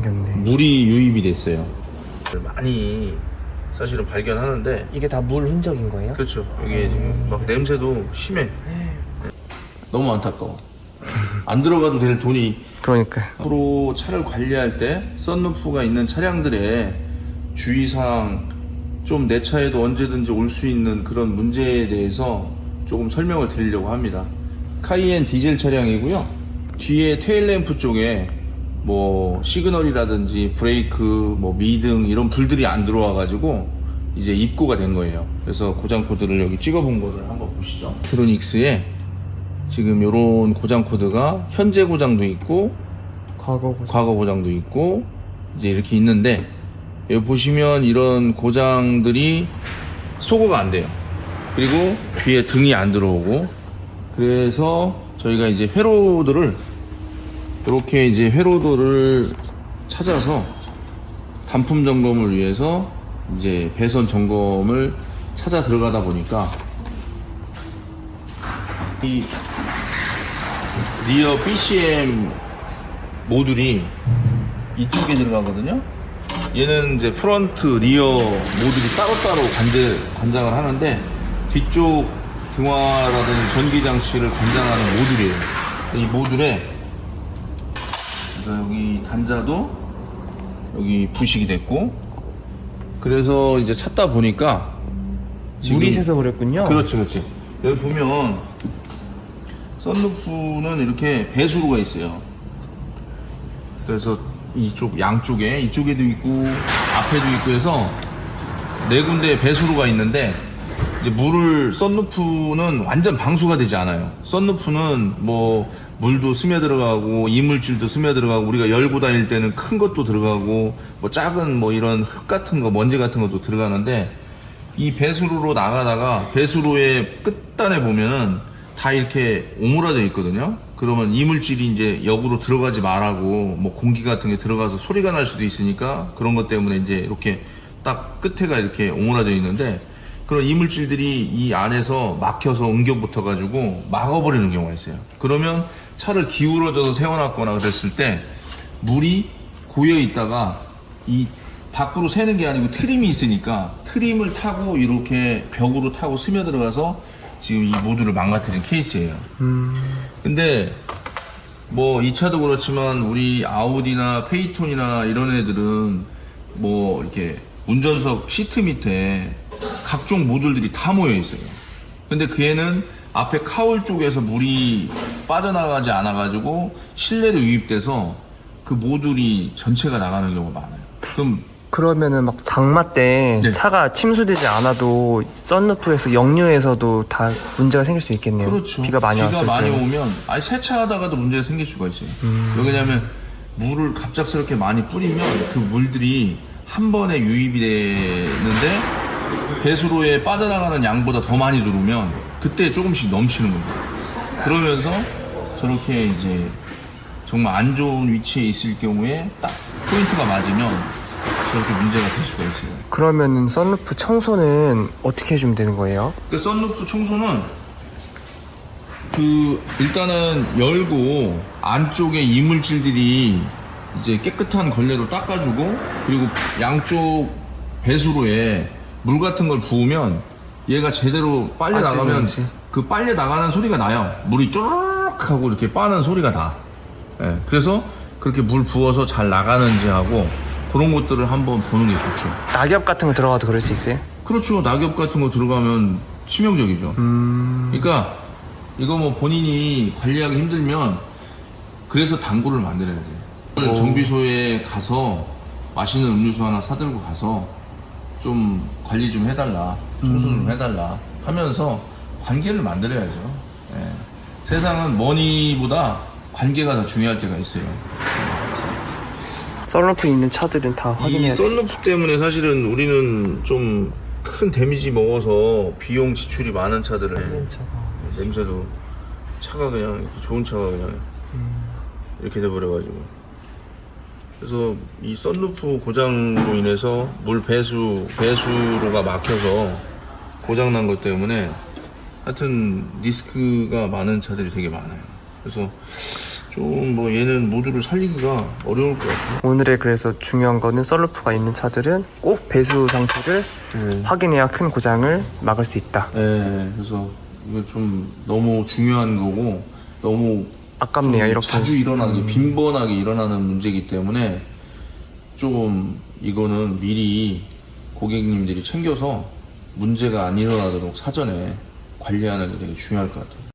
생겼네. 물이 유입이 됐어요. 많이 사실은 발견하는데 이게 다 물 흔적인 거예요? 그렇죠. 이게 지금 막 냄새도 심해. 너무 안타까워. 안 들어가도 될 돈이 그러니까요. 앞으로 차를 관리할 때 썬루프가 있는 차량들의 주의사항 좀 내 차에도 언제든지 올 수 있는 그런 문제에 대해서 조금 설명을 드리려고 합니다. 카이엔 디젤 차량이고요. 뒤에 테일램프 쪽에 뭐 시그널이라든지 브레이크, 뭐 미등 이런 불들이 안 들어와 가지고 이제 입고가 된 거예요. 그래서 고장 코드를 여기 찍어본 거를 한번 보시죠. 트로닉스에 지금 요런 고장 코드가 현재 고장도 있고 과거 고장. 과거 고장도 있고 이제 이렇게 있는데 여기 보시면 이런 고장들이 소거가 안 돼요. 그리고 뒤에 등이 안 들어오고 그래서 저희가 이제 회로들을 이렇게 이제 회로들을 찾아서 단품 점검을 위해서 이제 배선 점검을 찾아 들어가다 보니까 이 리어 BCM 모듈이 이쪽에 들어가거든요. 얘는 이제 프런트, 리어 모듈이 따로따로 관제, 관장을 하는데 뒤쪽 등화라든지 전기 장치를 관장하는 모듈이에요. 이 모듈에 그래서 여기 단자도 여기 부식이 됐고 그래서 이제 찾다 보니까 물이 새서 그랬군요. 그렇지, 그렇지. 여기 보면 썬루프는 이렇게 배수로가 있어요. 그래서 이쪽 양쪽에 이쪽에도 있고 앞에도 있고 해서 네 군데 배수로가 있는데 이제 물을 썬루프는 완전 방수가 되지 않아요. 썬루프는 뭐 물도 스며 들어가고 이물질도 스며 들어가고 우리가 열고 다닐 때는 큰 것도 들어가고 뭐 작은 뭐 이런 흙 같은 거 먼지 같은 것도 들어가는데 이 배수로로 나가다가 배수로의 끝단에 보면은 다 이렇게 오므라져 있거든요. 그러면 이물질이 이제 역으로 들어가지 말라고 뭐 공기 같은 게 들어가서 소리가 날 수도 있으니까 그런 것 때문에 이제 이렇게 딱 끝에가 이렇게 오므라져 있는데 그런 이물질들이 이 안에서 막혀서 응격 붙어 가지고 막아버리는 경우가 있어요. 그러면 차를 기울어져서 세워놨거나 그랬을 때 물이 고여 있다가 이 밖으로 새는 게 아니고 트림이 있으니까 트림을 타고 이렇게 벽으로 타고 스며들어가서 지금 이 모듈을 망가뜨린 케이스예요. 근데 뭐 이 차도 그렇지만 우리 아우디나 페이톤이나 이런 애들은 뭐 이렇게 운전석 시트 밑에 각종 모듈들이 다 모여 있어요. 근데 그 애는 앞에 카울 쪽에서 물이 빠져나가지 않아가지고 실내로 유입돼서 그 모듈이 전체가 나가는 경우가 많아요. 그럼 그러면은 막 장마 때 네. 차가 침수되지 않아도 썬루프에서 역류에서도 다 문제가 생길 수 있겠네요. 그렇죠. 비가 많이 왔을 많이 때. 오면 아니 세차하다가도 문제가 생길 수가 있어요. 왜냐하면 물을 갑작스럽게 많이 뿌리면 그 물들이 한 번에 유입이 되는데 배수로에 빠져나가는 양보다 더 많이 들어오면 그때 조금씩 넘치는 거예요. 그러면서 저렇게 이제 정말 안 좋은 위치에 있을 경우에 딱 포인트가 맞으면 저렇게 문제가 될 수가 있어요. 그러면은 썬루프 청소는 어떻게 해주면 되는 거예요? 그 썬루프 청소는 그 일단은 열고 안쪽에 이물질들이 이제 깨끗한 걸레로 닦아주고 그리고 양쪽 배수로에 물 같은 걸 부으면 얘가 제대로 빨려 빠지는지. 나가면 그 빨려 나가는 소리가 나요. 물이 쪼르륵 하고 이렇게 빠는 소리가 나. 예, 그래서 그렇게 물 부어서 잘 나가는지 하고 그런 것들을 한번 보는 게 좋죠. 낙엽 같은 거 들어가도 그럴 수 있어요? 그렇죠. 낙엽 같은 거 들어가면 치명적이죠. 음, 그러니까 이거 뭐 본인이 관리하기 힘들면 그래서 당구를 만들어야 돼요. 오. 정비소에 가서 맛있는 음료수 하나 사들고 가서 좀 관리 좀 해달라, 청소 좀 해달라 하면서 관계를 만들어야죠. 예. 세상은 머니보다 관계가 더 중요할 때가 있어요. 썬루프 있는 차들은 다 이 확인해야 돼. 썬루프 때문에 사실은 우리는 좀 큰 데미지 먹어서 비용 지출이 많은 차들은 냄새도 차가 그냥 이렇게 좋은 차가 그냥 이렇게 돼버려가지고 그래서 이 썬루프 고장으로 인해서 물 배수 배수로가 막혀서 고장 난 것 때문에 하여튼 리스크가 많은 차들이 되게 많아요. 그래서 좀 뭐 얘는 모두를 살리기가 어려울 것 같아요. 오늘의 그래서 중요한 거는 썰루프가 있는 차들은 꼭 배수 상태를 네. 확인해야 큰 고장을 막을 수 있다. 네, 그래서 이거 좀 너무 중요한 거고 너무 아깝네요, 좀 이렇게. 자주 일어나게 빈번하게 일어나는 문제이기 때문에 좀 이거는 미리 고객님들이 챙겨서 문제가 안 일어나도록 사전에 관리하는 게 되게 중요할 것 같아요.